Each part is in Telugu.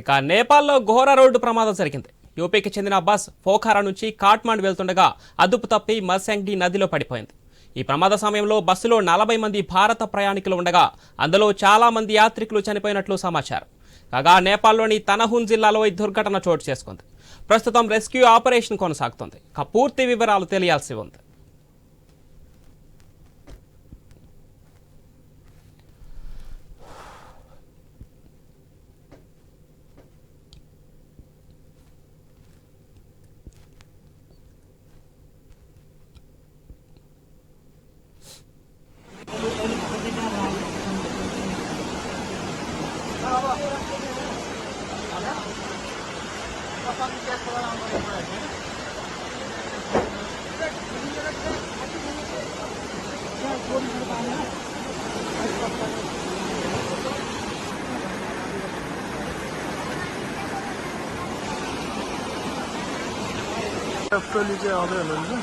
ఇక నేపాల్లో ఘోర రోడ్డు ప్రమాదం జరిగింది. యూపీకి చెందిన బస్ పోఖారా నుంచి కాట్మాండ్ వెళ్తుండగా అదుపు తప్పి మర్సంగ్డి నదిలో పడిపోయింది. ఈ ప్రమాద సమయంలో బస్సులో నలభై మంది భారత ప్రయాణికులు ఉండగా అందులో చాలా మంది యాత్రికులు చనిపోయినట్లు సమాచారం. కాగా నేపాల్లోని తనహున్ జిల్లాలో ఈ దుర్ఘటన చోటు చేసుకుంది. ప్రస్తుతం రెస్క్యూ ఆపరేషన్ కొనసాగుతుంది. ఇక పూర్తి వివరాలు తెలియాల్సి ఉంది. baba. Ana. Kafam alıyorum önce.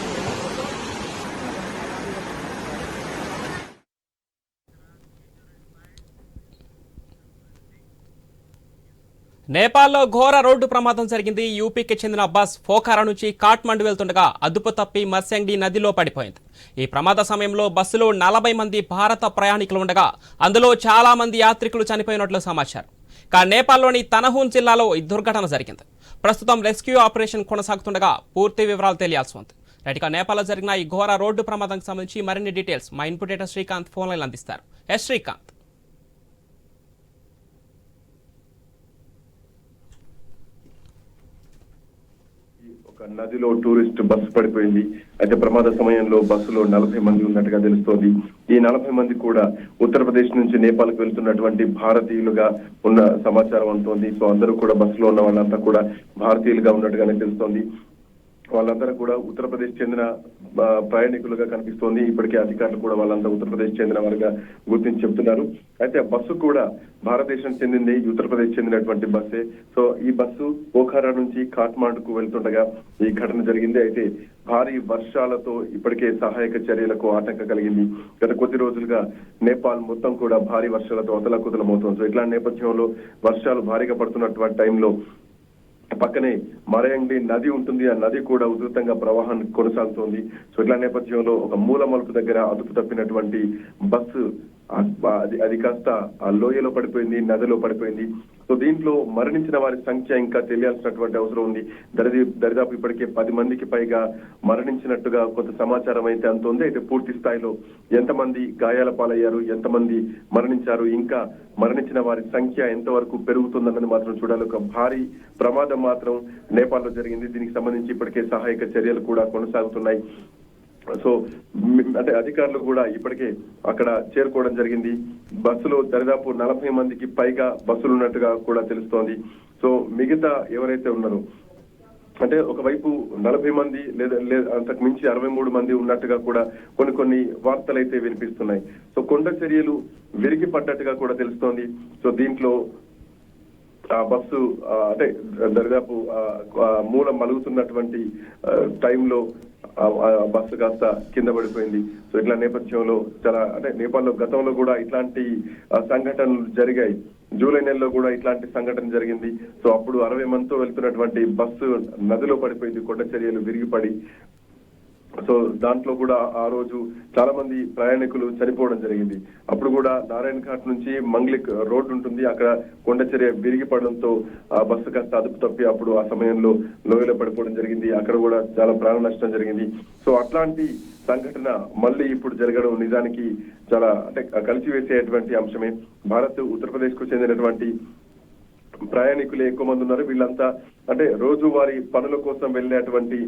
నేపాల్లో ఘోర రోడ్డు ప్రమాదం జరిగింది. యూపీకి చెందిన బస్ పోఖారా నుంచి కాట్మండు వెళ్తుండగా అదుపు తప్పి మర్సంగి నదిలో పడిపోయింది. ఈ ప్రమాద సమయంలో బస్సులో నలభై మంది భారత ప్రయాణికులు ఉండగా అందులో చాలా మంది యాత్రికులు చనిపోయినట్లు సమాచారం. కా నేపాల్లోని తనహూన్ జిల్లాలో ఈ దుర్ఘటన జరిగింది. ప్రస్తుతం రెస్క్యూ ఆపరేషన్ కొనసాగుతుండగా పూర్తి వివరాలు తెలియాల్సి ఉంది. రైట్ నేపాల్లో జరిగిన ఈ ఘోర రోడ్డు ప్రమాదానికి సంబంధించి మరిన్ని డీటెయిల్స్ మా ఇన్పుటేటర్ శ్రీకాంత్ ఫోన్లైన్ అందిస్తారు. ఎస్ శ్రీకాంత్. ఒక నదిలో టూరిస్ట్ బస్సు పడిపోయింది. అయితే ప్రమాద సమయంలో బస్సులో నలభై మంది ఉన్నట్టుగా తెలుస్తోంది. ఈ నలభై మంది కూడా ఉత్తరప్రదేశ్ నుంచి నేపాల్కి వెళ్తున్నటువంటి భారతీయులుగా ఉన్న సమాచారం అంటోంది సో అందరూ కూడా బస్సులో ఉన్న వాళ్ళంతా కూడా భారతీయులుగా ఉన్నట్టుగానే తెలుస్తోంది. వాళ్ళందరూ కూడా ఉత్తరప్రదేశ్ చెందిన ప్రయాణికులుగా కనిపిస్తోంది. ఇప్పటికే అధికారులు కూడా వాళ్ళంతా ఉత్తరప్రదేశ్ చెందిన వారుగా గుర్తించి చెబుతున్నారు అయితే ఆ బస్సు కూడా భారతదేశం చెందింది ఉత్తరప్రదేశ్ చెందినటువంటి బస్సే. సో ఈ బస్సు పోఖారా నుంచి కాట్మాండుకు వెళ్తుండగా ఈ ఘటన జరిగింది. అయితే భారీ వర్షాలతో ఇప్పటికే సహాయక చర్యలకు ఆటంకం కలిగింది. గత కొద్ది రోజులుగా నేపాల్ మొత్తం కూడా భారీ వర్షాలతో అతలకుతలమవుతోంది. సో ఇట్లాంటి నేపథ్యంలో వర్షాలు భారీగా పడుతున్నటువంటి టైంలో పక్కనే మరయంగి నది ఉంటుంది. ఆ నది కూడా ఉధృతంగా ప్రవాహాన్ని కొనసాగుతోంది. సో ఇట్లా నేపథ్యంలో ఒక మూల మలుపు దగ్గర అదుపు తప్పినటువంటి బస్సు అది అది కాస్త ఆ లోయలో పడిపోయింది నదిలో పడిపోయింది. సో దీంట్లో మరణించిన వారి సంఖ్య ఇంకా తెలియాల్సినటువంటి అవసరం ఉంది. దరిది దరిదాపు ఇప్పటికే పది మందికి పైగా మరణించినట్టుగా కొంత సమాచారం అయితే అంత ఉంది. అయితే పూర్తి స్థాయిలో ఎంతమంది గాయాల పాలయ్యారు ఎంతమంది మరణించారు ఇంకా మరణించిన వారి సంఖ్య ఎంతవరకు పెరుగుతుందన్నది మాత్రం చూడాలి. ఒక భారీ ప్రమాదం మాత్రం నేపాల్లో జరిగింది. దీనికి సంబంధించి ఇప్పటికే సహాయక చర్యలు కూడా కొనసాగుతున్నాయి. సో అంటే అధికారులు కూడా ఇప్పటికే అక్కడ చేరుకోవడం జరిగింది. బస్సులో దరిదాపు నలభై మందికి పైగా బస్సులు ఉన్నట్టుగా కూడా తెలుస్తోంది. సో మిగతా ఎవరైతే ఉన్నారో అంటే ఒకవైపు నలభై మంది లేదా లేదా అంతకు మించి అరవై మూడు మంది ఉన్నట్టుగా కూడా కొన్ని కొన్ని వార్తలు అయితే వినిపిస్తున్నాయి. సో కొండ చర్యలు విరిగి పడ్డట్టుగా కూడా తెలుస్తోంది. సో దీంట్లో బస్సు అంటే దరిదాపు మూల మలుగుతున్నటువంటి టైంలో బస్సు కాస్త కింద పడిపోయింది. సో ఇట్లా నేపథ్యంలో చాలా అంటే నేపాల్లో గతంలో కూడా ఇట్లాంటి సంఘటనలు జరిగాయి. జూలై నెలలో కూడా ఇట్లాంటి సంఘటన జరిగింది. సో అప్పుడు అరవై మందితో వెళ్తున్నటువంటి బస్సు నదిలో పడిపోయింది. కొండ చర్యలు విరిగిపడి సో దాంట్లో కూడా ఆ రోజు చాలా మంది ప్రయాణికులు చనిపోవడం జరిగింది. అప్పుడు కూడా నారాయణ ఘాట్ నుంచి మంగ్లిక్ రోడ్ ఉంటుంది. అక్కడ కొండచర్య విరిగి పడడంతో ఆ బస్సు కాస్త అదుపు తప్పి అప్పుడు ఆ సమయంలో లోయలో పడిపోవడం జరిగింది. అక్కడ కూడా చాలా ప్రాణ నష్టం జరిగింది. సో అట్లాంటి సంఘటన మళ్ళీ ఇప్పుడు జరగడం నిజానికి చాలా అంటే కలిసివేసేటువంటి అంశమే. భారత్ ఉత్తరప్రదేశ్కు చెందినటువంటి ప్రయాణికులు ఎక్కువ మంది ఉన్నారు. వీళ్ళంతా అంటే రోజువారీ పనుల కోసం వెళ్ళినటువంటి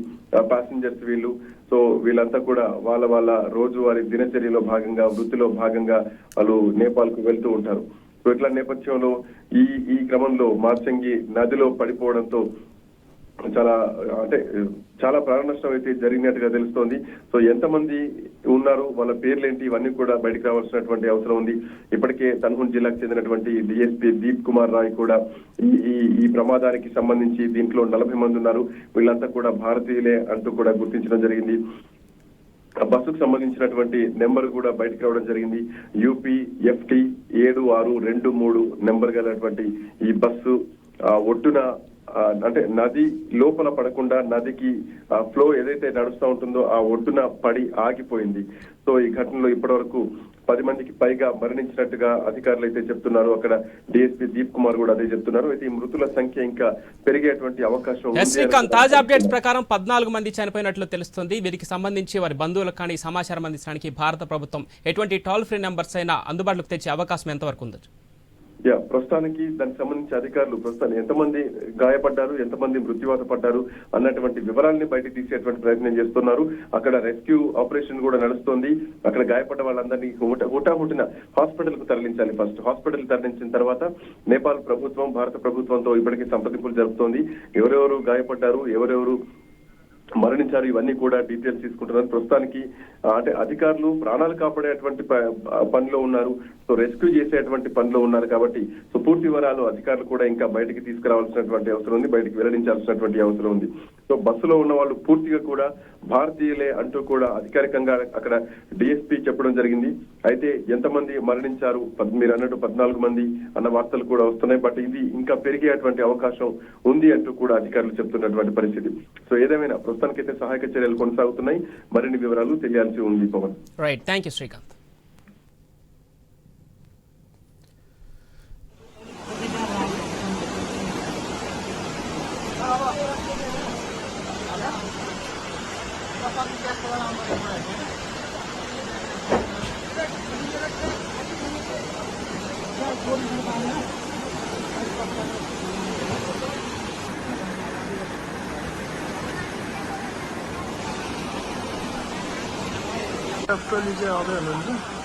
ప్యాసింజర్స్ వీళ్ళు. సో వీళ్ళంతా కూడా వాళ్ళ వాళ్ళ రోజువారీ దినచర్యలో భాగంగా వృత్తిలో భాగంగా వాళ్ళు నేపాల్కు వెళ్తూ ఉంటారు. సో ఇట్లా నేపథ్యంలో ఈ ఈ క్రమంలో మార్చంగి నదిలో పడిపోవడంతో చాలా అంటే చాలా ప్రాణ నష్టం అయితే జరిగినట్టుగా తెలుస్తోంది. సో ఎంతమంది ఉన్నారు వాళ్ళ పేర్లేంటి ఇవన్నీ కూడా బయటకు రావాల్సినటువంటి అవసరం ఉంది. ఇప్పటికే తన్హున్ జిల్లాకు చెందినటువంటి డిఎస్పీ దీప్ కుమార్ రాయ్ కూడా ఈ ఈ- ప్రమాదానికి సంబంధించి దీంట్లో నలభై మంది ఉన్నారు. వీళ్ళంతా కూడా భారతీయులే అంటూ కూడా గుర్తించడం జరిగింది. ఆ బస్సుకు సంబంధించినటువంటి నెంబర్ కూడా బయటకు రావడం జరిగింది. యూపీ ఎఫ్టీ ఏడు ఆరు రెండు మూడు నెంబర్ గలటువంటి ఈ బస్సు ఒట్టున ఒడ్డున అంటే నది లోపల పడకుండా నదికి ఫ్లో ఏదైతే నడుస్తూ ఉంటుందో ఆ ఒడ్డున పడి ఆగిపోయింది. సో ఈ ఘటనలో ఇప్పటివరకు పది మందికి పైగా మరణించినట్టుగా అధికారులు అయితే చెప్తున్నారు. అక్కడ డిఎస్పీ దీప్ కుమార్ కూడా అదే చెప్తున్నారు. అయితే ఈ మృతుల సంఖ్య ఇంకా పెరిగేటువంటి అవకాశం శ్రీకాంత్ తాజా అప్డేట్స్. ప్రకారం పద్నాలుగు మంది చనిపోయినట్లు తెలుస్తుంది. వీరికి సంబంధించి వారి బంధువులకు కానీ సమాచారం అందించడానికి భారత ప్రభుత్వం ఎటువంటి టోల్ ఫ్రీ నెంబర్స్ అయినా అందుబాటులోకి తెచ్చే అవకాశం ఎంతవరకు ఉంది యా ప్రస్తుతానికి దానికి సంబంధించి అధికారులు ప్రస్తుతానికి ఎంతమంది గాయపడ్డారు ఎంతమంది మృత్యువాత పడ్డారు అన్నటువంటి వివరాల్ని బయటకు తీసేటువంటి ప్రయత్నం చేస్తున్నారు. అక్కడ రెస్క్యూ ఆపరేషన్ కూడా నడుస్తోంది. అక్కడ గాయపడ్డ వాళ్ళందరినీ హుటాహుటిన హాస్పిటల్కు తరలించాలి ఫస్ట్. హాస్పిటల్ తరలించిన తర్వాత నేపాల్ ప్రభుత్వం భారత ప్రభుత్వంతో ఇప్పటికే సంప్రదింపులు జరుపుతోంది. ఎవరెవరు గాయపడ్డారు ఎవరెవరు మరణించారు. ఇవన్నీ కూడా డీటెయిల్స్ తీసుకుంటున్నారు. ప్రస్తుతానికి అంటే అధికారులు ప్రాణాలు కాపాడేటువంటి ప- పనిలో ఉన్నారు. సో రెస్క్యూ చేసేటువంటి పనిలో ఉన్నారు కాబట్టి సో పూర్తి వివరాలు అధికారులు కూడా ఇంకా బయటికి తీసుకురావాల్సినటువంటి అవసరం ఉంది బయటికి వెల్లడించాల్సినటువంటి అవసరం ఉంది. సో బస్సులో ఉన్న వాళ్ళు పూర్తిగా కూడా భారతీయులే అంటూ కూడా అధికారికంగా అక్కడ డిఎస్పీ చెప్పడం జరిగింది. అయితే ఎంతమంది మరణించారు? మీరు అన్నట్టు పద్నాలుగు మంది అన్న వార్తలు కూడా వస్తున్నాయి. బట్ ఇది ఇంకా పెరిగేటువంటి అవకాశం ఉంది అంటూ కూడా అధికారులు చెప్తున్నటువంటి పరిస్థితి. సో ఏదేమైనా ప్రస్తుతానికైతే సహాయక చర్యలు కొనసాగుతున్నాయి. మరిన్ని వివరాలు తెలియాల్సి ఉంది Pavan. Right thank you Srikanth Köftelice alıyorum önce.